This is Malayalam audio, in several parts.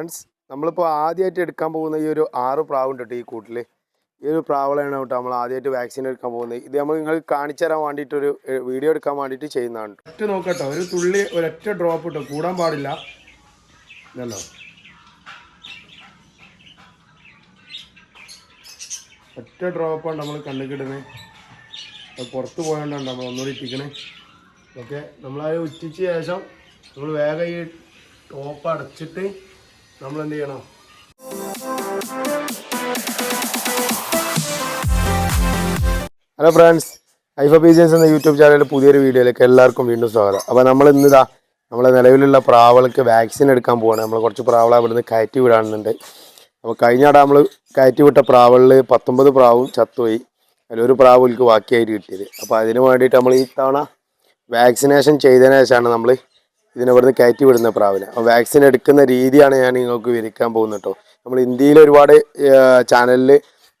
ഫ്രണ്ട്സ് നമ്മളിപ്പോൾ ആദ്യമായിട്ട് എടുക്കാൻ പോകുന്ന ഈ ഒരു ആറ് പ്രാവുണ്ട് കേട്ടോ ഈ കൂട്ടിൽ ഈ ഒരു പ്രാവളാണ് കേട്ടോ നമ്മൾ ആദ്യമായിട്ട് വാക്സിൻ എടുക്കാൻ പോകുന്നത്. ഇത് നമ്മൾ നിങ്ങൾക്ക് കാണിച്ചു തരാൻ വേണ്ടിയിട്ടൊരു വീഡിയോ എടുക്കാൻ വേണ്ടിയിട്ട് ചെയ്യുന്നതാണ് ഒറ്റ നോക്കട്ടോ. ഒരു തുള്ളി ഒരൊറ്റ ഡ്രോപ്പ് ഇട്ടോ കൂടാൻ പാടില്ല. ഇല്ലല്ലോ. ഒറ്റ ഡ്രോപ്പാണ് നമ്മൾ കണ്ടുകിടുന്നത് പുറത്ത് പോയോണ്ടാണ് നമ്മൾ ഒന്നുകൂടി ഇട്ടിക്കണേ. ഓക്കെ. നമ്മളത് ഉച്ചയ്ക്ക് ശേഷം നമ്മൾ വേഗം ഈ ടോപ്പ് അടച്ചിട്ട് നമ്മൾ എന്ത് ചെയ്യണം ഹലോ ഫ്രണ്ട്സ് ഐഫ പീസേഴ്സ് എന്ന യൂട്യൂബ് ചാനലിൽ പുതിയൊരു വീഡിയോയിലേക്ക് എല്ലാവർക്കും വീണ്ടും സ്വാഗതം. അപ്പോൾ നമ്മൾ ഇന്നിതാ നമ്മളെ നിലവിലുള്ള പ്രാവൾക്ക് വാക്സിൻ എടുക്കാൻ പോവാണ്. നമ്മൾ കുറച്ച് പ്രാവളെ ഇവിടുന്ന് കയറ്റി വിടാനുണ്ട്. അപ്പോൾ കഴിഞ്ഞ അവിടെ നമ്മൾ കയറ്റി വിട്ട പ്രാവളിൽ പത്തൊമ്പത് പ്രാവും ചത്തുപോയി. അതിലൊരു പ്രാവ് എനിക്ക് ബാക്കിയായിട്ട് കിട്ടിയത്. അപ്പോൾ അതിന് വേണ്ടിയിട്ട് നമ്മൾ ഈ തവണ വാക്സിനേഷൻ ചെയ്തതിന് ശേഷമാണ് നമ്മൾ ഇതിനെ ഇവിടുന്ന് കയറ്റി വിടുന്ന പ്രാവിനെ. അപ്പോൾ വാക്സിൻ എടുക്കുന്ന രീതിയാണ് ഞാൻ നിങ്ങൾക്ക് വിവരിക്കാൻ പോകുന്നത് കേട്ടോ. നമ്മൾ ഇന്ത്യയിൽ ഒരുപാട് ചാനലിൽ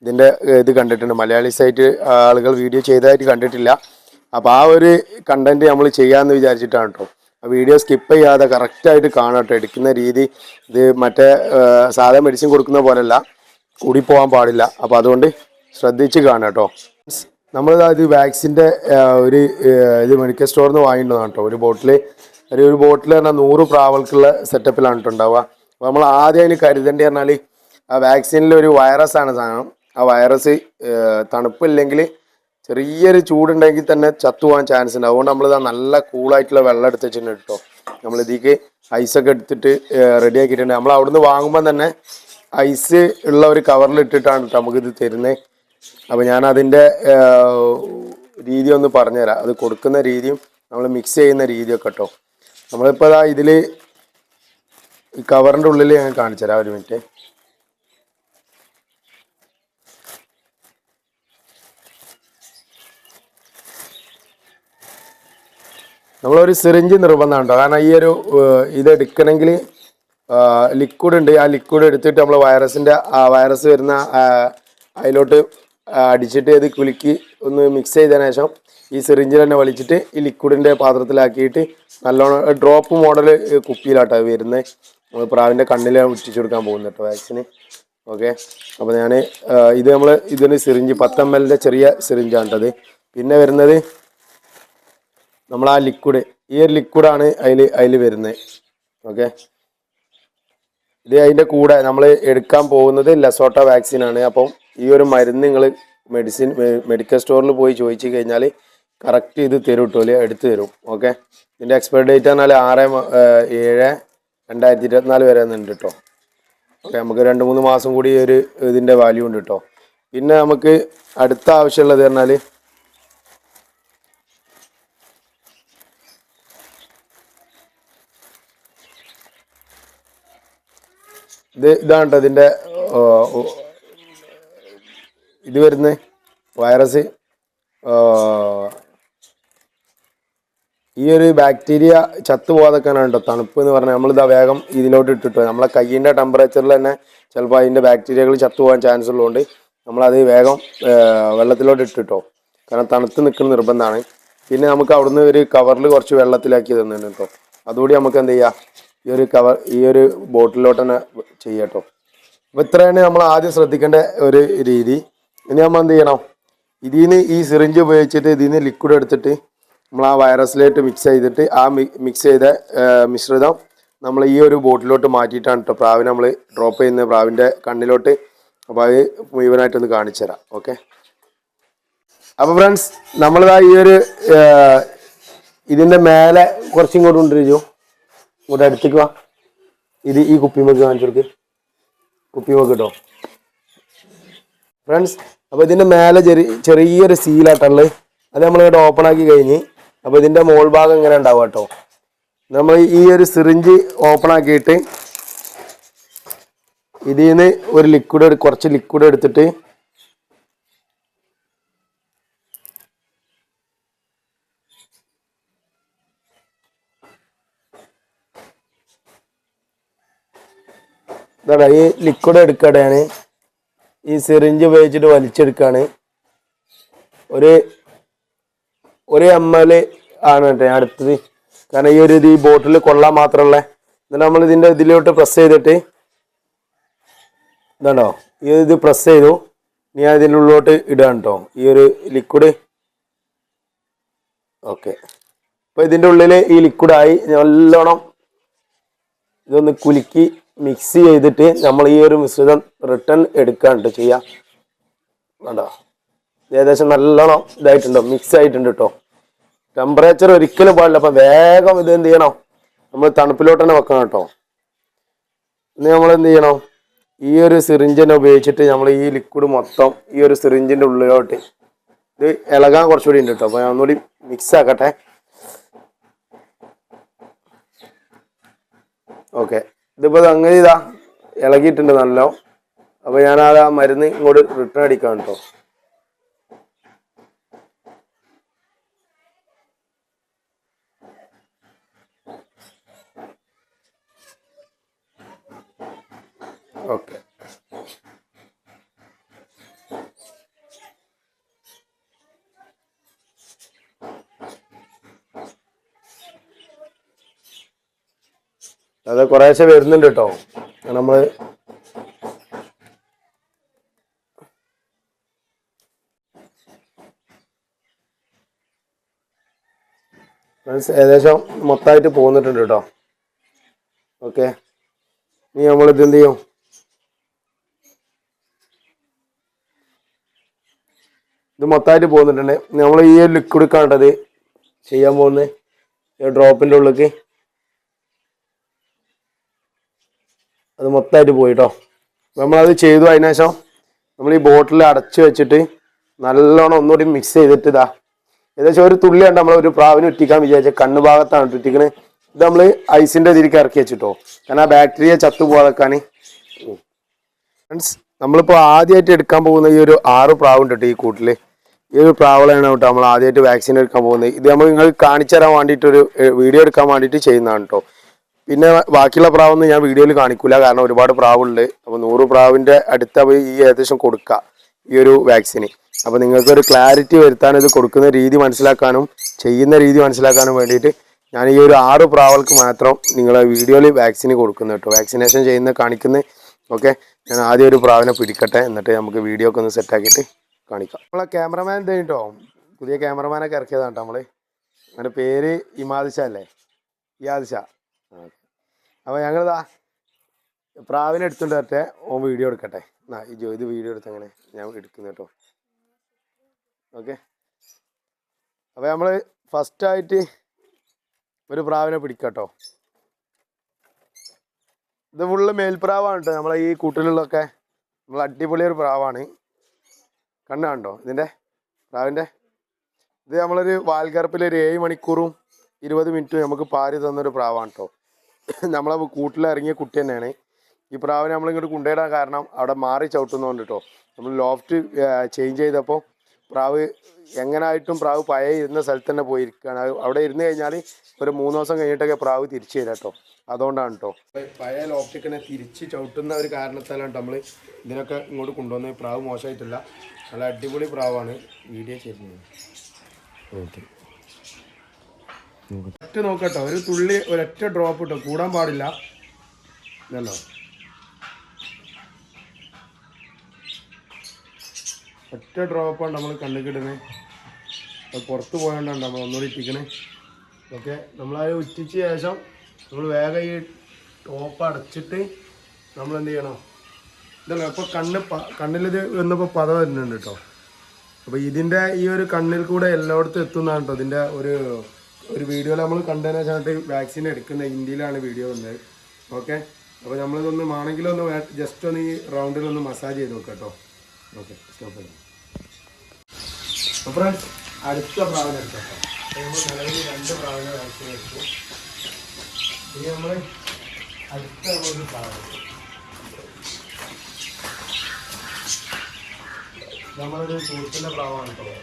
ഇതിന്റെ ഇത് കണ്ടിട്ടുണ്ട്. മലയാളി സൈറ്റ് ആളുകൾ വീഡിയോ ചെയ്തതായിട്ട് കണ്ടിട്ടില്ല. അപ്പോൾ ആ ഒരു കണ്ടന്റ് നമ്മൾ ചെയ്യാമെന്ന് വിചാരിച്ചിട്ടാണ് കേട്ടോ. ആ വീഡിയോ സ്കിപ്പ് ചെയ്യാതെ കറക്റ്റായിട്ട് കാണാം കേട്ടോ. എടുക്കുന്ന രീതി ഇത് മറ്റേ സാധാ മെഡിസിൻ കൊടുക്കുന്ന പോലെയല്ല. കൂടി പോകാൻ പാടില്ല. അപ്പോൾ അതുകൊണ്ട് ശ്രദ്ധിച്ച് കാണാം കേട്ടോ. നമ്മൾ ഇത് വാക്സിന്റെ ഒരു ഇത് മെഡിക്കൽ സ്റ്റോറിൽ നിന്ന് വാങ്ങിയിട്ടുള്ളതാണ് കേട്ടോ. ഒരു ബോട്ടിൽ ഒരു ഒരു ബോട്ടിൽ പറഞ്ഞാൽ നൂറ് പ്രാവൾക്കുള്ള സെറ്റപ്പിലാണ് ഉണ്ടാവുക അപ്പോൾ നമ്മൾ ആദ്യം അതിന് കരുതേണ്ടി പറഞ്ഞാൽ ആ വാക്സിനിൽ ഒരു വൈറസ് ആണ് സാധനം. ആ വൈറസ് തണുപ്പില്ലെങ്കിൽ ചെറിയൊരു ചൂടുണ്ടെങ്കിൽ തന്നെ ചത്തുപോകാൻ ചാൻസ് ഉണ്ട്. അതുകൊണ്ട് നമ്മൾ നല്ല കൂളായിട്ടുള്ള വെള്ളം എടുത്ത് വെച്ചിട്ടുണ്ട് കേട്ടോ. നമ്മളിതേക്ക് ഐസൊക്കെ എടുത്തിട്ട് റെഡി ആക്കിയിട്ടുണ്ട്. നമ്മൾ അവിടുന്ന് വാങ്ങുമ്പോൾ തന്നെ ഐസ് ഉള്ള ഒരു കവറിൽ ഇട്ടിട്ടാണ് കേട്ടോ നമുക്കിത് തരുന്നത് അപ്പോൾ ഞാൻ അതിന്റെ രീതി ഒന്ന് പറഞ്ഞുതരാം. അത് കൊടുക്കുന്ന രീതിയും നമ്മൾ മിക്സ് ചെയ്യുന്ന രീതിയൊക്കെ കേട്ടോ. നമ്മളിപ്പോൾ ഇതാ ഇതിൽ ഈ കവറിന്റെ ഉള്ളിൽ ഞാൻ കാണിച്ചു തരാം ഒരു മിനിറ്റ്. നമ്മളൊരു സിറിഞ്ച് നിർബന്ധമാണ് കേട്ടോ കാരണം ഈ ഒരു ഇത് എടുക്കണമെങ്കിൽ ലിക്വിഡ് ഉണ്ട്. ആ ലിക്വിഡ് എടുത്തിട്ട് നമ്മൾ വൈറസിന്റെ വൈറസ് വരുന്ന അതിലോട്ട് അടിച്ചിട്ട് ഇത് കുലുക്കി ഒന്ന് മിക്സ് ചെയ്തതിനു ശേഷം ഈ സിറിഞ്ചിൽ തന്നെ വലിച്ചിട്ട് ഈ ലിക്വിഡിന്റെ പാത്രത്തിലാക്കിയിട്ട് നല്ലോണം ഡ്രോപ്പ് മോഡൽ കുപ്പിയിലാട്ടോ വരുന്നത് നമ്മൾ പ്രാവിന്റെ കണ്ണിൽ ഉറ്റിച്ചു കൊടുക്കാൻ പോകുന്നത് കേട്ടോ വാക്സിന് ഓക്കെ അപ്പോൾ ഞാൻ ഇത് നമ്മൾ ഇതിന് സിറിഞ്ച് പത്ത് എം എല്ലിന്റെ ചെറിയ സിറിഞ്ചാണ് കേട്ടത് പിന്നെ വരുന്നത് നമ്മൾ ആ ലിക്വിഡ് ഈ ഒരു ലിക്വിഡാണ് അതിൽ അതിൽ വരുന്നത് ഓക്കെ ഇത് അതിന്റെ കൂടെ നമ്മൾ എടുക്കാൻ പോകുന്നത് ലസോട്ട വാക്സിനാണ് അപ്പം ഈ ഒരു മരുന്ന് നിങ്ങൾ മെഡിസിൻ മെഡിക്കൽ സ്റ്റോറിൽ പോയി ചോദിച്ചു കഴിഞ്ഞാൽ കറക്റ്റ് ചെയ്ത് തരും കേട്ടോ എടുത്തു തരും. ഓക്കെ ഇതിന്റെ എക്സ്പയർ ഡേറ്റ് പറഞ്ഞാൽ ആറ് ഏഴ് രണ്ടായിരത്തി ഇരുപത്തിനാല് വരെ ഉണ്ട് കേട്ടോ ഓക്കെ നമുക്ക് രണ്ട് മൂന്ന് മാസം കൂടി ഒരു ഇതിന്റെ വാല്യൂ ഉണ്ട് കേട്ടോ പിന്നെ നമുക്ക് അടുത്ത ആവശ്യമുള്ളത് പറഞ്ഞാൽ ഇത് ഇതാണ് കേട്ടോ ഇതിന്റെ ഇത് വരുന്നത് വൈറസ് ഈ ഒരു ബാക്ടീരിയ ചത്തു പോകാതൊക്കെയാണ് കേട്ടോ തണുപ്പ് എന്ന് പറഞ്ഞാൽ നമ്മളിതാ വേഗം ഇതിലോട്ട് ഇട്ടിട്ട് നമ്മളെ കയ്യിന്റെ ടെമ്പറേച്ചറിൽ തന്നെ ചിലപ്പോൾ അതിന്റെ ബാക്ടീരിയകൾ ചത്തു പോകാൻ ചാൻസ് ഉള്ളതുകൊണ്ട് നമ്മളത് വേഗം വെള്ളത്തിലോട്ട് ഇട്ടിട്ടോ. കാരണം തണുത്ത് നിൽക്കുന്ന നിർബന്ധമാണ്. പിന്നെ നമുക്ക് അവിടുന്ന് ഒരു കവറിൽ കുറച്ച് വെള്ളത്തിലാക്കി തന്നിട്ടുണ്ട് കേട്ടോ. അതുകൂടി നമുക്ക് എന്ത് ചെയ്യാം? ഈ ഒരു കവർ ഈ ഒരു ബോട്ടിലോട്ട് തന്നെ ചെയ്യട്ടോ അപ്പോൾ ഇത്രയാണ് നമ്മൾ ആദ്യം ശ്രദ്ധിക്കേണ്ട ഒരു രീതി. ഇനി നമ്മൾ എന്ത് ചെയ്യണം? ഇതിൽ നിന്ന് ഈ സിറിഞ്ച് ഉപയോഗിച്ചിട്ട് ഇതിൽ നിന്ന് ലിക്വിഡ് എടുത്തിട്ട് നമ്മൾ ആ വൈറസിലേട്ട് മിക്സ് ചെയ്തിട്ട് ആ മിക്സ് ചെയ്ത മിശ്രിതം നമ്മൾ ഈ ഒരു ബോട്ടിലോട്ട് മാറ്റിയിട്ടാണ് കേട്ടോ പ്രാവിനെ നമ്മൾ ഡ്രോപ്പ് ചെയ്യുന്നത് പ്രാവിന്റെ കണ്ണിലോട്ട്. അപ്പോൾ അത് മുഴുവനായിട്ടൊന്ന് കാണിച്ചു തരാം. ഓക്കെ? അപ്പോൾ ഫ്രണ്ട്സ് നമ്മളിതാ ഈ ഒരു ഇതിന്റെ മേലെ കുറച്ചും കൂടെ കൊണ്ടിരിച്ചു ഇങ്ങോട്ട് അടുത്തേക്ക് വാ. ഇത് ഈ കുപ്പിമൊക്കെ കാണിച്ചു കൊടുക്ക്. കുപ്പിമൊക്കെ കേട്ടോ ഫ്രണ്ട്സ് അപ്പോൾ ഇതിന്റെ മേലെ ചെറിയ ചെറിയൊരു സീലാട്ടുള്ളത് അത് നമ്മളിവിടെ ഓപ്പൺ ആക്കി കഴിഞ്ഞ് അപ്പോൾ ഇതിന്റെ മോൾ ഭാഗം ഇങ്ങനെ ഉണ്ടാവും കേട്ടോ. നമ്മൾ ഈ ഒരു സിറിഞ്ച് ഓപ്പൺ ആക്കിയിട്ട് ഇതിൽ നിന്ന് ഒരു ലിക്വിഡ് കുറച്ച് ലിക്വിഡ് എടുത്തിട്ട് ഈ ലിക്വിഡ് എടുക്കടയാണ്. ഈ സിറിഞ്ച് ഉപയോഗിച്ചിട്ട് വലിച്ചെടുക്കാണ്. ഒരു ഒരു എം എൽ ആണ് കേട്ടോ അടുത്തത്. കാരണം ഈ ഒരു ഇത് ഈ ബോട്ടിൽ കൊള്ളാൻ മാത്രമല്ല. എന്നിട്ട് നമ്മൾ ഇതിന്റെ ഇതിലോട്ട് പ്രസ് ചെയ്തിട്ട് ഇതാണ്ടോ? ഈ ഇത് പ്രസ് ചെയ്തു. ഇനി ഞാൻ ഇതിന്റെ ഉള്ളിലോട്ട് ഇടാൻ കേട്ടോ. ഈ ഒരു ലിക്വിഡ് ഓക്കെ അപ്പോൾ ഇതിന്റെ ഉള്ളിൽ ഈ ലിക്വിഡായി നല്ലോണം ഇതൊന്ന് കുലുക്കി മിക്സ് ചെയ്തിട്ട് നമ്മൾ ഈ ഒരു മിശ്രിതം റിട്ടേൺ എടുക്കാണ്ട് ചെയ്യാം. വേണ്ട ഏകദേശം നല്ലോണം ഇതായിട്ടുണ്ടോ. മിക്സ് ആയിട്ടുണ്ട് കേട്ടോ ടെമ്പറേച്ചർ ഒരിക്കലും പാടില്ല. അപ്പം വേഗം ഇത് എന്ത് ചെയ്യണം? നമ്മൾ തണുപ്പിലോട്ട് തന്നെ വെക്കണം കേട്ടോ. ഇനി നമ്മൾ എന്ത് ചെയ്യണം? ഈ ഒരു സിറിഞ്ചിനെ ഉപയോഗിച്ചിട്ട് നമ്മൾ ഈ ലിക്വിഡ് മൊത്തം ഈ ഒരു സിറിഞ്ചിന്റെ ഉള്ളിലോട്ട് ഇത് ഇളകാൻ കുറച്ചുകൂടി ഉണ്ട് കേട്ടോ. അപ്പൊ ഞാൻ ഒന്നുകൂടി മിക്സ് ആക്കട്ടെ. ഓക്കെ ഇതിപ്പോ അങ്ങനെ ഇതാ ഇളകിയിട്ടുണ്ട് നല്ലോ. അപ്പൊ ഞാൻ ആ മരുന്ന് ഇങ്ങോട്ട് റിട്ടേൺ അടിക്കാം കേട്ടോ. ഓക്കെ അത് കുറേശ്ശെ വരുന്നുണ്ട് കേട്ടോ. നമ്മൾ ഏകദേശം മൊത്തമായിട്ട് പോന്നിട്ടുണ്ട് കേട്ടോ. ഓക്കെ ഇനി നമ്മൾ ഇത് എന്ത് ചെയ്യും? ഇത് മൊത്തമായിട്ട് പോകുന്നുണ്ട് നമ്മൾ ഈ ഒരു ലിക്വിഡ് കണ്ടത് ചെയ്യാൻ പോകുന്നത്. ഡ്രോപ്പിന്റെ ഉള്ളിലേക്ക്. അത് മൊത്തമായിട്ട് പോയിട്ടോ നമ്മളത് ചെയ്തു അതിനുശേഷം നമ്മൾ ഈ ബോട്ടിൽ അടച്ചു വെച്ചിട്ട് നല്ലോണം ഒന്നുകൂടി മിക്സ് ചെയ്തിട്ട് ഇതാ. ഏകദേശം ഒരു തുള്ളിയാണ് നമ്മൾ ഒരു പ്രാവിന് ഉറ്റിക്കാൻ വിചാരിച്ച കണ്ണ് ഭാഗത്താണ് ഉറ്റിക്കണത് ഇത് നമ്മൾ ഐസിന്റെ ഇതിലേക്ക് ഇറക്കി വെച്ചിട്ടോ. കാരണം ആ ബാക്ടീരിയ ചത്തു പോകാതെക്കാൻ ഫ്രണ്ട്സ് നമ്മളിപ്പോൾ ആദ്യമായിട്ട് എടുക്കാൻ പോകുന്ന ഈ ഒരു ആറ് പ്രാവുണ്ട് കേട്ടോ ഈ കൂട്ടിൽ ഈ ഒരു പ്രാവളാണ് കേട്ടോ നമ്മൾ ആദ്യമായിട്ട് വാക്സിൻ എടുക്കാൻ പോകുന്നത്. ഇത് നമ്മൾ നിങ്ങൾ കാണിച്ചു തരാൻ വേണ്ടിയിട്ട് ഒരു വീഡിയോ എടുക്കാൻ വേണ്ടിയിട്ട് ചെയ്യുന്നതാണ് കേട്ടോ. പിന്നെ ബാക്കിയുള്ള പ്രാവൊന്നും ഞാൻ വീഡിയോയിൽ കാണിക്കില്ല കാരണം ഒരുപാട് പ്രാവുണ്ട്. അപ്പോൾ നൂറ് പ്രാവിന്റെ അടുത്ത ഈ ഏകദേശം കൊടുക്കുക ഈ ഒരു വാക്സിന് അപ്പോൾ നിങ്ങൾക്കൊരു ക്ലാരിറ്റി വരുത്താൻ ഇത് കൊടുക്കുന്ന രീതി മനസ്സിലാക്കാനും ചെയ്യുന്ന രീതി മനസ്സിലാക്കാനും വേണ്ടിയിട്ട് ഞാൻ ഈ ഒരു ആറ് പ്രാവൾക്ക് മാത്രം നിങ്ങളെ വീഡിയോയിൽ വാക്സിന് കൊടുക്കുന്നു കേട്ടോ. വാക്സിനേഷൻ ചെയ്യുന്ന കാണിക്കുന്ന ഓക്കെ ഞാൻ ആദ്യം ഒരു പ്രാവിനെ പിടിക്കട്ടെ എന്നിട്ട് നമുക്ക് വീഡിയോ ഒക്കെ ഒന്ന് സെറ്റ് ആക്കിയിട്ട് കാണിക്കാം. നമ്മളെ ക്യാമറമാൻ എന്ത് കേട്ടോ പുതിയ ക്യാമറമാനൊക്കെ ഇറക്കിയതാണ് കേട്ടോ നമ്മൾ. അവന്റെ പേര് ഇമാദിഷ അല്ലേ? ഇയാദിഷ അപ്പോൾ ഞങ്ങളിതാ പ്രാവിനെ എടുത്തുകൊണ്ട് വരട്ടെ. ഓൻ വീഡിയോ എടുക്കട്ടെ. എന്നാ ഈ ഇത് വീഡിയോ എടുത്ത് അങ്ങനെ ഞാൻ എടുക്കുന്നു കേട്ടോ ഓക്കെ. അപ്പോൾ നമ്മൾ ഫസ്റ്റായിട്ട് ഒരു പ്രാവിനെ പിടിക്കട്ടോ ഇത് ഫുള്ള് മേൽപ്രാവാണ് കേട്ടോ നമ്മളെ ഈ കൂട്ടിലുള്ളൊക്കെ നമ്മൾ അടിപൊളി ഒരു പ്രാവാണ്. കണ്ണ് കണ്ടോ ഇതിന്റെ പ്രാവിന്റെ ഇത് നമ്മളൊരു വാൽകറപ്പിൽ ഒരു ഏഴ് മണിക്കൂറും ഇരുപത് മിനിറ്റും നമുക്ക് പാരി തന്നൊരു പ്രാവാണ് കേട്ടോ നമ്മളെ കൂട്ടിലിറങ്ങിയ കുട്ടി തന്നെയാണ്. ഈ പ്രാവിനെ നമ്മളിങ്ങോട്ട് കൊണ്ടുപോയിടാൻ കാരണം അവിടെ മാറി ചവിട്ടുന്നതുകൊണ്ട് കേട്ടോ നമ്മൾ ലോഫ്റ്റ് ചേഞ്ച് ചെയ്തപ്പോൾ പ്രാവ് എങ്ങനായിട്ടും പ്രാവ് പഴയ ഇരുന്ന സ്ഥലത്ത് തന്നെ പോയിരിക്കുകയാണ് അവിടെ ഇരുന്ന് കഴിഞ്ഞാൽ ഒരു മൂന്ന് ദിവസം കഴിഞ്ഞിട്ടൊക്കെ പ്രാവ് തിരിച്ചു തരാം കേട്ടോ അതുകൊണ്ടാണ് കേട്ടോ പഴയ ലോഫ്റ്റിക്കിനെ തിരിച്ച് ചവിട്ടുന്ന ഒരു കാരണത്താലാണ് നമ്മൾ ഇതിനൊക്കെ ഇങ്ങോട്ട് കൊണ്ടുവന്നത്. പ്രാവ് മോശമായിട്ടില്ല. നല്ല അടിപൊളി പ്രാവാണ്. വീഡിയോ ചെയ്യുന്നത് ഒറ്റ നോക്കട്ടോ. ഒരു തുള്ളി ഒരൊറ്റ ഡ്രോപ്പ് ഇട്ടോ. കൂടാൻ പാടില്ല. ഇതല്ലോ ഒറ്റ ഡ്രോപ്പാണ് നമ്മൾ കണ്ണുകിടുന്നത് അത് പുറത്ത് പോയോണ്ടാണ് നമ്മൾ ഒന്നുകൂടി ഇട്ടിക്കണേ ഓക്കെ. നമ്മളത് ഉച്ചയ്ക്ക് ശേഷം നമ്മൾ വേഗം ഈ ടോപ്പ് അടച്ചിട്ട് നമ്മൾ എന്ത് ചെയ്യണം? ഇതല്ലോ അപ്പൊ കണ്ണ് കണ്ണിലിത് വന്നപ്പോൾ പത വരുന്നുണ്ട് കേട്ടോ അപ്പോൾ ഇതിന്റെ ഈ ഒരു കണ്ണിൽ കൂടെ എല്ലായിടത്തും എത്തുന്നതാണ് കേട്ടോ ഇതിന്റെ ഒരു ഒരു വീഡിയോയിൽ നമ്മൾ കണ്ടതിന് വെച്ചാൽ വാക്സിൻ എടുക്കുന്ന ഇന്ത്യയിലാണ് വീഡിയോ വന്നത്. ഓക്കെ? അപ്പോൾ നമ്മളിതൊന്ന് ആണെങ്കിലൊന്ന് ജസ്റ്റ് ഒന്ന് ഈ റൗണ്ടിലൊന്ന് മസാജ് ചെയ്ത് നോക്കാം കേട്ടോ ഓക്കെ സ്റ്റോപ്പ് ചെയ്യാം. അടുത്ത പ്രാവിനെ എടുക്കാം നമ്മൾ രണ്ട് പ്രാവിനെ വാക്സിൻ എടുത്തു. ഇനി നമ്മൾ അടുത്ത ഒരു പ്രാവ് നമ്മളൊരു സുഹൃത്തിന്റെ പ്രാവാണ് കേട്ടോ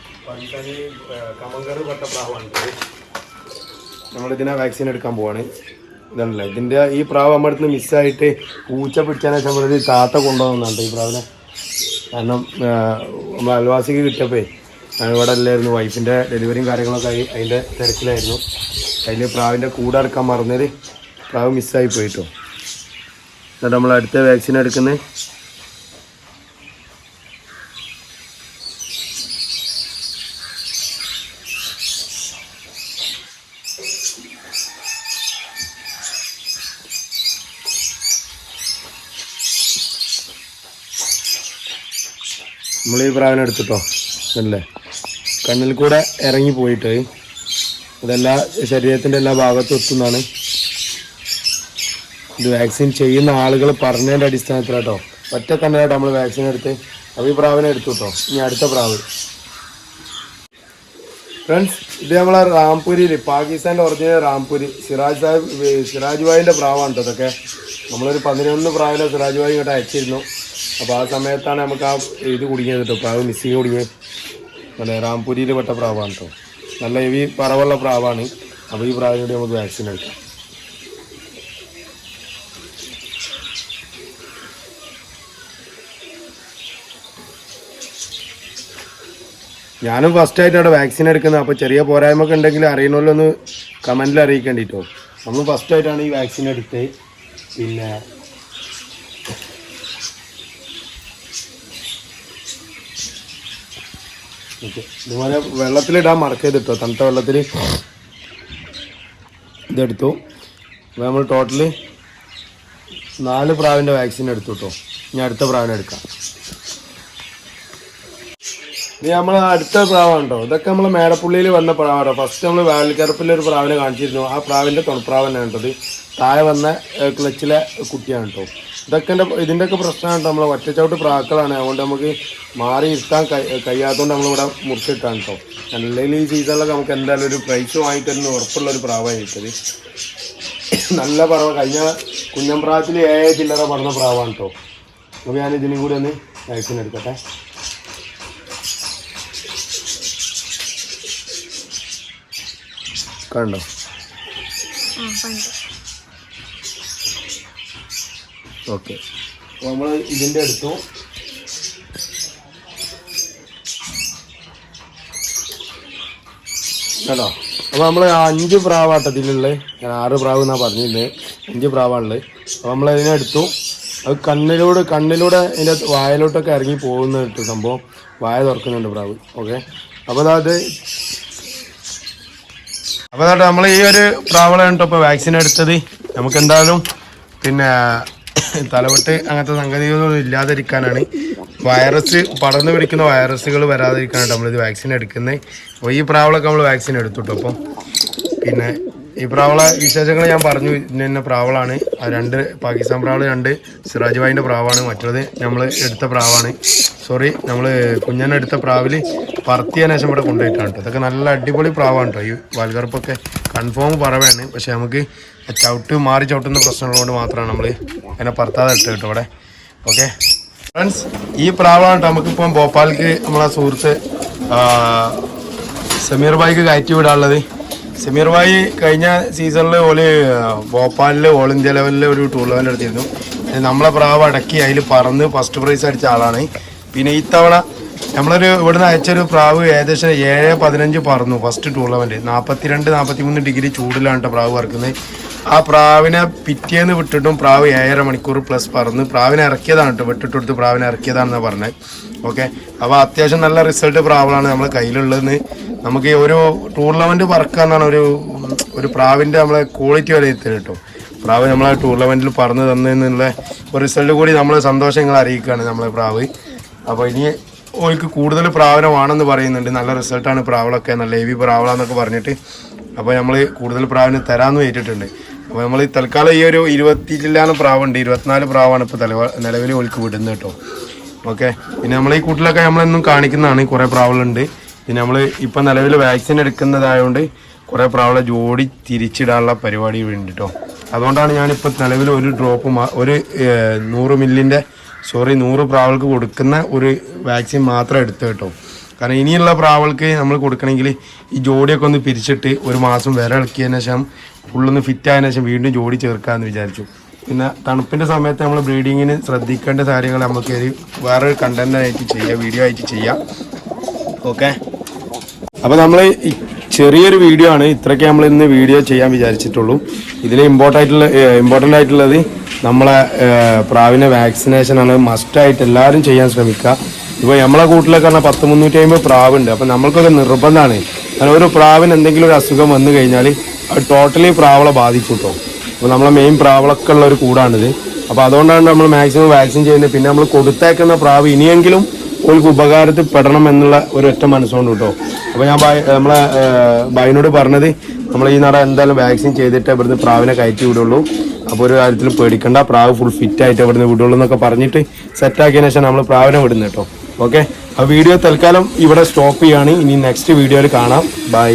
കമങ്കറ് പെട്ട പ്രാവാണ് നമ്മളിതിനെ വാക്സിൻ എടുക്കാൻ പോവാണ്. ഇതാണല്ലേ ഇതിന്റെ ഈ പ്രാവ് നമ്മുടെ അടുത്ത് മിസ്സായിട്ട് പൂച്ച പിടിച്ചതിനെ വെച്ചാൽ നമ്മളൊരു താത്ത കൊണ്ടുവന്നുണ്ട് ഈ പ്രാവിനെ. കാരണം നമ്മൾ അയൽവാസിക്ക് കിട്ടിയപ്പോൾ ഇവിടെ അല്ലായിരുന്നു. വൈഫിന്റെ ഡെലിവറിയും കാര്യങ്ങളൊക്കെ ആയി അതിന്റെ തിരക്കിലായിരുന്നു. അതിൽ പ്രാവിന്റെ കൂടെ എടുക്കാൻ മറന്നത് പ്രാവ് മിസ്സായി പോയിട്ടോ എന്നിട്ട് നമ്മൾ അടുത്ത വാക്സിൻ എടുക്കുന്നത് നമ്മൾ ഈ പ്രാവിനെ എടുത്തിട്ടോ? അല്ലേ കണ്ണിൽ കൂടെ ഇറങ്ങി പോയിട്ട് ഇതെല്ലാ ശരീരത്തിന്റെ എല്ലാ ഭാഗത്തും എത്തുന്നതാണ്. ഇത് വാക്സിൻ ചെയ്യുന്ന ആളുകൾ പറഞ്ഞതിന്റെ അടിസ്ഥാനത്തിലാട്ടോ. ഒറ്റ കണ്ണിലായിട്ട് നമ്മൾ വാക്സിൻ എടുത്ത് അപ്പോൾ ഈ പ്രാവിനെ എടുത്തു കേട്ടോ ഇനി അടുത്ത പ്രാവ്. ഫ്രണ്ട്സ് ഇത് നമ്മളെ റാംപുരിയിൽ പാകിസ്ഥാന്റെ ഒറിജിനൽ റാംപുരി. സിറാജ് സാഹിബ് സിറാജ് ഭായിന്റെ പ്രാവാണ് കേട്ടോ ഇതൊക്കെ. നമ്മളൊരു പതിനൊന്ന് പ്രാവിലെ സിറാജ് ഭായി ഇങ്ങോട്ട് അയച്ചിരുന്നു. അപ്പോൾ ആ സമയത്താണ് നമുക്ക് ആ ഇത് കുടുങ്ങിയത് കേട്ടോ പ്രാവ് മിസ്സിങ് കുടുങ്ങിയത് നല്ല റാംപുരിയിൽ പെട്ട പ്രാവാണ് കേട്ടോ നല്ല ഹെവി പറവുള്ള പ്രാവാണ്. അപ്പോൾ ഈ പ്രാവിനോട് നമുക്ക് വാക്സിൻ എടുക്കാം. ഞാനും ഫസ്റ്റ് ആയിട്ടാണ് വാക്സിൻ എടുക്കുന്നത്. അപ്പോൾ ചെറിയ പോരായ്മ ഉണ്ടെങ്കിൽ അറിയണമല്ലോ ഒന്ന് കമന്റിൽ അറിയിക്കേണ്ടിട്ടോ നമ്മൾ ഫസ്റ്റ് ആയിട്ടാണ് ഈ വാക്സിൻ എടുത്തത്. പിന്നെ ഇതുപോലെ വെള്ളത്തിലിടാൻ മറക്കരുത് കേട്ടോ തണുത്ത വെള്ളത്തിൽ ഇതെടുത്തു. നമ്മൾ ടോട്ടൽ നാല് പ്രാവിന്റെ വാക്സിൻ എടുത്തു കേട്ടോ ഇനി അടുത്ത പ്രാവിനെ എടുക്കാം. ഇനി നമ്മൾ അടുത്ത പ്രാവാണ് കേട്ടോ ഇതൊക്കെ നമ്മൾ മേടപ്പുള്ളിയിൽ വന്ന പ്രാവാണ് ഫസ്റ്റ് നമ്മൾ വേൾഡ് ഒരു പ്രാവിനെ കാണിച്ചിരുന്നു. ആ പ്രാവിന്റെ തുണപ്രാവ് തന്നെയാണ് ഇത്. താഴെ വന്ന ക്ലച്ചിലെ കുട്ടിയാണ് കേട്ടോ ഇതൊക്കെ എന്റെ ഇതിന്റെയൊക്കെ പ്രശ്നമാണ് കേട്ടോ നമ്മൾ ഒറ്റച്ചവിട്ട് പ്രാക്കളാണ്. അതുകൊണ്ട് നമുക്ക് മാറി ഇരുത്താൻ കഴി- കഴിയാത്തതുകൊണ്ട് നമ്മളിവിടെ മുറിച്ചിട്ടാണ് കേട്ടോ അല്ലെങ്കിൽ ഈ സീസണിലൊക്കെ നമുക്ക് എന്തായാലും ഒരു പ്രൈസ് വാങ്ങിത്തരുന്ന ഉറപ്പുള്ള ഒരു പ്രാവായിരിക്കത് നല്ല പറവ കഴിഞ്ഞ കുഞ്ഞമ്പ്രാവത്തിൽ ഏഴ് ചില്ലറ പറഞ്ഞ പ്രാവാണ് കേട്ടോ അപ്പോൾ ഞാൻ ഇതിനും കൂടി ഒന്ന് വാക്സിൻ എടുക്കട്ടെ. കണ്ടോ ആ കണ്ടു ഓക്കെ. നമ്മൾ ഇതിന്റെ എടുത്തു കേട്ടോ അപ്പോൾ നമ്മൾ അഞ്ച് പ്രാവാട്ടത്തിലുള്ള ഞാൻ ആറ് പ്രാവ് എന്നാണ് പറഞ്ഞിരുന്നത് അഞ്ച് പ്രാവാണുള്ളത് അപ്പോൾ നമ്മൾ അതിനെടുത്തു അത് കണ്ണിലൂടെ കണ്ണിലൂടെ അതിന്റെ വായലോട്ടൊക്കെ ഇറങ്ങി പോകുന്ന കേട്ടോ സംഭവം. വായ തുറക്കുന്നുണ്ട് പ്രാവ്. ഓക്കെ. അപ്പോൾ അത് അപ്പോൾ നമ്മൾ ഈ ഒരു പ്രാവളാണ് കേട്ടോ ഇപ്പോൾ വാക്സിൻ എടുത്തത്. നമുക്ക് എന്തായാലും പിന്നെ തലവെട്ട് അങ്ങനത്തെ സംഗതികളൊന്നും ഇല്ലാതിരിക്കാനാണ്. വൈറസ് പടർന്നു പിടിക്കുന്ന വൈറസുകൾ വരാതിരിക്കാനാണ് നമ്മളിത് വാക്സിൻ എടുക്കുന്നത്. അപ്പോൾ ഈ പ്രാവളൊക്കെ നമ്മൾ വാക്സിൻ എടുത്തു കേട്ടോ അപ്പം പിന്നെ ഈ പ്രാവള വിശേഷങ്ങൾ ഞാൻ പറഞ്ഞു. ഇന്ന പ്രാവളാണ്. രണ്ട് പാകിസ്ഥാൻ പ്രാവൾ രണ്ട് സിറാജ് ഭായിന്റെ പ്രാവാണ്. മറ്റത് നമ്മൾ എടുത്ത പ്രാവാണ്. സോറി നമ്മൾ കുഞ്ഞനെ എടുത്ത പ്രാവിൽ പറത്തിയതിനു ശേഷം ഇവിടെ കൊണ്ടുപോയിട്ടാണ് കേട്ടോ. ഇതൊക്കെ നല്ല അടിപൊളി പ്രാവാണ് കേട്ടോ. ഈ വാൽകറുപ്പൊക്കെ കൺഫേം പറവാണ്. പക്ഷേ നമുക്ക് ചവിട്ട് മാറി ചവിട്ടുന്ന പ്രശ്നമുള്ളതുകൊണ്ട് മാത്രമാണ് നമ്മൾ അതിനെ പറത്താതെ ഇട്ട് കേട്ടോ ഇവിടെ. ഓക്കെ ഫ്രണ്ട്സ് ഈ പ്രാവാണ് കേട്ടോ. നമുക്കിപ്പം ഭോപ്പാലിക്ക് നമ്മളെ സുഹൃത്ത് സമീർ ബായിക്ക് കയറ്റി വിടാനുള്ളത്. സമീർ ഭായി കഴിഞ്ഞ സീസണിൽ ഓൽ ഭോപ്പാലിൽ ഓൾ ഇന്ത്യ ലെവലിൽ ഒരു ടൂർണമെന്റ് എടുത്തിരുന്നു. നമ്മളെ പ്രാവ് അടക്കി അതിൽ പറന്ന് ഫസ്റ്റ് പ്രൈസ് അടിച്ച ആളാണ്. പിന്നെ ഇത്തവണ നമ്മളൊരു ഇവിടുന്ന് അയച്ചൊരു പ്രാവ് ഏകദേശം ഏഴ് പതിനഞ്ച് പറന്നു ഫസ്റ്റ് ടൂർണമെന്റ് നാൽപ്പത്തിരണ്ട് നാൽപ്പത്തി മൂന്ന് ഡിഗ്രി ചൂടിലാണ് പ്രാവ് പറക്കുന്നത്. ആ പ്രാവിനെ പിറ്റേന്ന് വിട്ടിട്ടും പ്രാവ് ഏഴര മണിക്കൂർ പ്ലസ് പറന്ന് പ്രാവിനെ ഇറക്കിയതാണ് കേട്ടോ വിട്ടിട്ടെടുത്ത് പ്രാവിനെ ഇറക്കിയതാണെന്ന് പറഞ്ഞത് ഓക്കെ അപ്പോൾ അത്യാവശ്യം നല്ല റിസൾട്ട് പ്രാവളാണ് നമ്മളെ കയ്യിലുള്ളതെന്ന്. നമുക്ക് ഒരു ടൂർണമെന്റ് പറക്കുക എന്നാണ് ഒരു ഒരു പ്രാവിന്റെ നമ്മളെ ക്വാളിറ്റി വിലയിരുത്തൽ കേട്ടോ പ്രാവ് നമ്മളെ ടൂർണമെന്റിൽ പറഞ്ഞു തന്നതിനുള്ള ഒരു റിസൾട്ട് കൂടി നമ്മൾ സന്തോഷങ്ങൾ അറിയിക്കുകയാണ് നമ്മളെ പ്രാവ്. അപ്പോൾ ഇനി ഓൾക്ക് കൂടുതൽ പ്രാവനം വേണമെന്ന് പറയുന്നുണ്ട്. നല്ല റിസൾട്ടാണ് പ്രാവളൊക്കെ. നല്ല ഹെവി പ്രാവളാന്നൊക്കെ പറഞ്ഞിട്ട്. അപ്പോൾ നമ്മൾ കൂടുതൽ പ്രാവിന് തരാമെന്ന് ഏറ്റിട്ടുണ്ട്. അപ്പോൾ നമ്മൾ തൽക്കാലം ഈ ഒരു ഇരുപത്തി ജില്ലാന്ന് പ്രാവുണ്ട്. ഇരുപത്തിനാല് പ്രാവാണ് ഇപ്പോൾ തലവ നിലവിൽ ഓൽക്ക് വിടുന്നത് കേട്ടോ ഓക്കെ? പിന്നെ നമ്മൾ ഈ കൂട്ടിലൊക്കെ നമ്മളെന്നും കാണിക്കുന്നതാണ്. കുറേ പ്രാവളുണ്ട് പിന്നെ നമ്മൾ ഇപ്പം നിലവിൽ വാക്സിൻ എടുക്കുന്നതായതുകൊണ്ട് കുറേ പ്രാവളെ ജോഡി തിരിച്ചിടാനുള്ള പരിപാടി ഉണ്ട് കേട്ടോ അതുകൊണ്ടാണ് ഞാനിപ്പോൾ നിലവിൽ ഒരു ഡ്രോപ്പ് ഒരു നൂറ് മില്ലിന്റെ സോറി നൂറ് പ്രാവൾക്ക് കൊടുക്കുന്ന ഒരു വാക്സിൻ മാത്രം എടുത്തു കേട്ടോ കാരണം ഇനിയുള്ള പ്രാവൾക്ക് നമ്മൾ കൊടുക്കണമെങ്കിൽ ഈ ജോഡിയൊക്കെ ഒന്ന് പിരിച്ചിട്ട് ഒരു മാസം വില ഇളക്കിയതിന് ശേഷം ഫുള്ളൊന്ന് ഫിറ്റ് ആയതിനു ശേഷം വീണ്ടും ജോഡി ചേർക്കാമെന്ന് വിചാരിച്ചു. പിന്നെ തണുപ്പിന്റെ സമയത്ത് നമ്മൾ ബ്രീഡിങ്ങിന് ശ്രദ്ധിക്കേണ്ട കാര്യങ്ങൾ നമുക്ക് ഒരു വേറൊരു കണ്ടന്റായിട്ട് ചെയ്യാം വീഡിയോ ആയിട്ട് ചെയ്യാം. ഓക്കെ അപ്പോൾ നമ്മൾ ചെറിയൊരു വീഡിയോ ആണ്. ഇത്രയ്ക്ക് നമ്മൾ ഇന്ന് വീഡിയോ ചെയ്യാൻ വിചാരിച്ചിട്ടുള്ളൂ. ഇതിൽ ഇമ്പോർട്ടന്റ് ആയിട്ടുള്ള ഇമ്പോർട്ടന്റ് ആയിട്ടുള്ളത് നമ്മളെ പ്രാവിനെ വാക്സിനേഷൻ ആണ് മസ്റ്റായിട്ട് എല്ലാവരും ചെയ്യാൻ ശ്രമിക്കുക. ഇപ്പൊ നമ്മളെ കൂട്ടിലൊക്കെ പറഞ്ഞാൽ പത്ത് മുന്നൂറ്റി അമ്പത് പ്രാവുണ്ട്. അപ്പൊ നമ്മൾക്കൊക്കെ നിർബന്ധമാണ് കാരണം ഒരു പ്രാവിന് എന്തെങ്കിലും ഒരു അസുഖം വന്നു കഴിഞ്ഞാൽ അത് ടോട്ടലി പ്രാവളെ ബാധിക്കും കേട്ടോ അപ്പോൾ നമ്മളെ മെയിൻ പ്രാവളൊക്കെ ഉള്ള ഒരു കൂടാണിത്. അപ്പോൾ അതുകൊണ്ടാണ് നമ്മൾ മാക്സിമം വാക്സിൻ ചെയ്യുന്നത്. പിന്നെ നമ്മൾ കൊടുത്തേക്കുന്ന പ്രാവ് ഇനിയെങ്കിലും ഓൾക്ക് ഉപകാരത്തിൽ പെടണം എന്നുള്ള ഒരു ഒറ്റ മനസ്സുകൊണ്ട് കേട്ടോ അപ്പോൾ ഞാൻ നമ്മളെ ഭായിനോട് പറഞ്ഞത് നമ്മൾ ഈ നട എന്തായാലും വാക്സിൻ ചെയ്തിട്ട് ഇവിടുന്ന് പ്രാവിനെ കയറ്റി വിടുള്ളൂ. അപ്പോൾ ഒരു കാര്യത്തിലും പേടിക്കണ്ട. പ്രാവ് ഫുൾ ഫിറ്റ് ആയിട്ട് ഇവിടുന്ന് വിടുള്ളൂ എന്നൊക്കെ പറഞ്ഞിട്ട് സെറ്റാക്കിയതിനു ശേഷം നമ്മൾ പ്രാവിനെ വിടുന്നു കേട്ടോ ഓക്കെ ആ വീഡിയോ തൽക്കാലം ഇവിടെ സ്റ്റോപ്പ് ചെയ്യുകയാണ് ഇനി നെക്സ്റ്റ് വീഡിയോയിൽ കാണാം. ബൈ